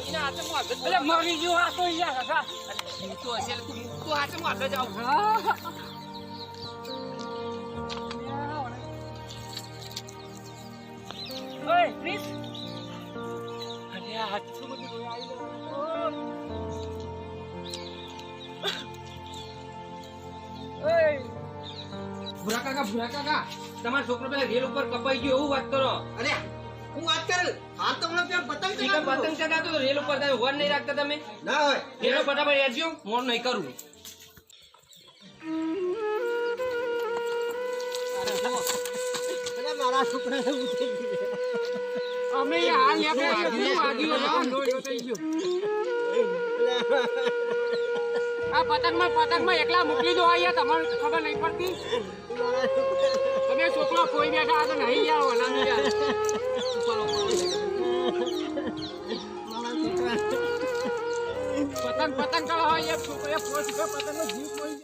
મરી ગયો આ તો યાર કાકા હશે તું તું હાથે હું આગળ જાઉં ઓય પ્લીઝ અરે આ આટલું બધું આવી ભૂરા કાકા ભૂરા કાકા તમારો છોકરો પેલા રેલ ઉપર કપાઈ ગયો એવું વાત કરો અરે હું વાત કરે? હા તો હમણાં ત્યાં પતંગ ચગાવતો પતંગ ચગાવતો રેલ ઉપર તમે વર નહીં રાખતા તમે. ના હોય. રેલો ફટાફટ હેરજો મોર નહીં કરું. મારા થઈ અમે ગયું. આ પતંગમાં પતંગમાં એકલા મોકલી દો અહીંયા તમને ખબર નહીં પડતી. તમે છોકરો કોઈ બેઠા આ તો નહીં. પતંગ પતંગ કરો હોય એક છોકરો એક પતંગ નો જીવ કોઈ